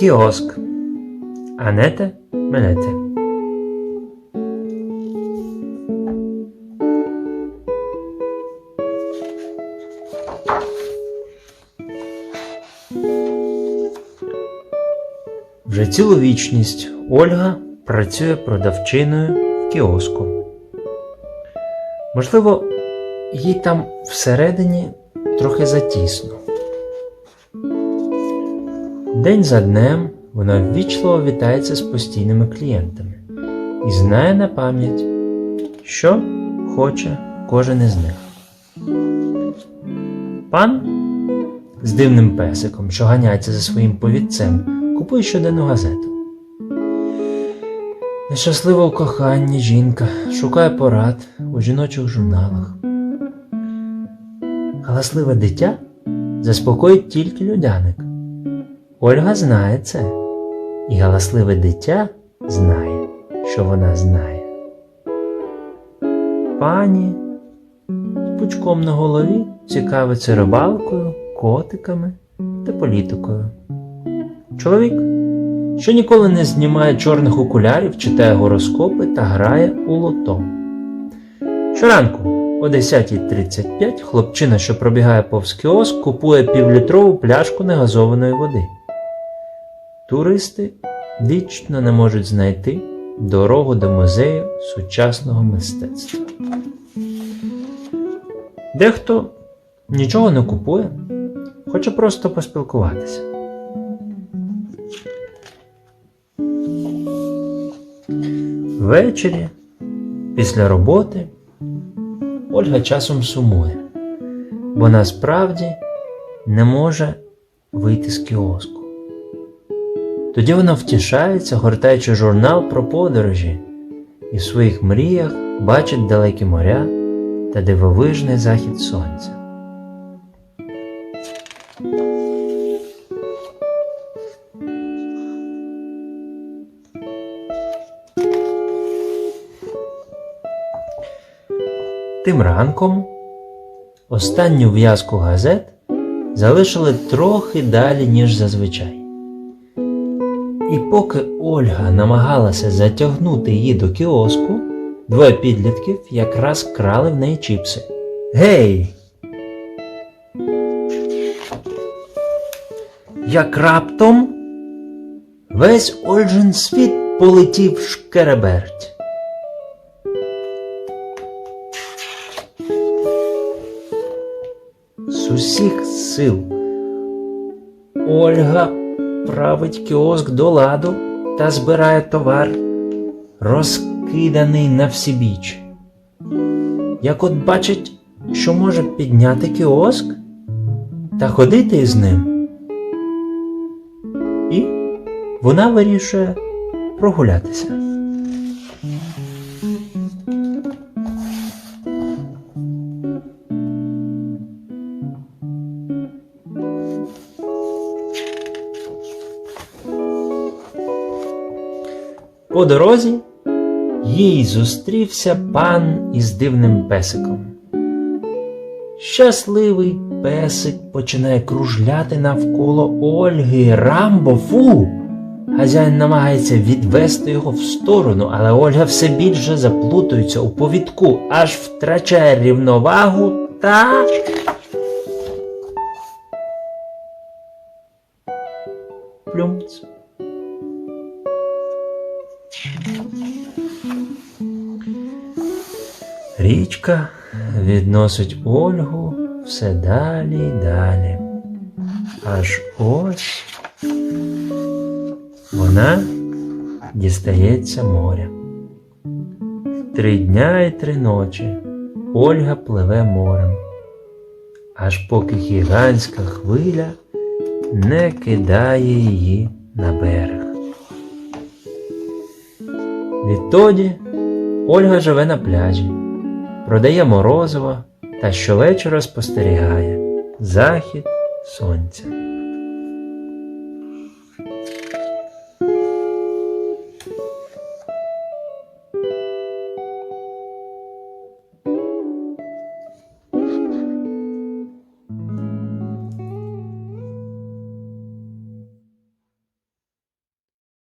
Кіоск. Анете менете. Вже цілу вічність Ольга працює продавчиною в кіоску. Можливо, їй там всередині трохи затісно. День за днем вона ввічливо вітається з постійними клієнтами і знає на пам'ять, що хоче кожен із них. Пан з дивним песиком, що ганяється за своїм повідцем, купує щоденну газету. Нещаслива у коханні жінка шукає порад у жіночих журналах. Галасливе дитя заспокоїть тільки людяник. Ольга знає це, і галасливе дитя знає, що вона знає. Пані з пучком на голові цікавиться рибалкою, котиками та політикою. Чоловік, що ніколи не знімає чорних окулярів, читає гороскопи та грає у лото. Щоранку о 10.35 хлопчина, що пробігає повз кіоск, купує півлітрову пляшку негазованої води. Туристи вічно не можуть знайти дорогу до музею сучасного мистецтва. Дехто нічого не купує, хоче просто поспілкуватися. Ввечері, після роботи, Ольга часом сумує, бо насправді не може вийти з кіоску. Тоді вона втішається, гортаючи журнал про подорожі, і в своїх мріях бачить далекі моря та дивовижний захід сонця. Тим ранком останню в'язку газет залишили трохи далі, ніж зазвичай. І поки Ольга намагалася затягнути її до кіоску, двоє підлітків якраз крали в неї чіпси. Гей! Як раптом весь Ольжин світ полетів шкереберть. З усіх сил Ольга править кіоск до ладу та збирає товар, розкиданий на всі біч. Як от бачить, що може підняти кіоск та ходити із ним. І вона вирішує прогулятися. По дорозі їй зустрівся пан із дивним песиком. Щасливий песик починає кружляти навколо Ольги. Рамбо, фу! Хазяїн намагається відвести його в сторону, але Ольга все більше заплутується у повідку, аж втрачає рівновагу та. Плюмц. Річка відносить Ольгу все далі й далі. Аж ось вона дістається моря. Три дня і три ночі Ольга пливе морем, аж поки гігантська хвиля не кидає її на берег. Відтоді Ольга живе на пляжі, продає морозиво та щовечора спостерігає захід сонця.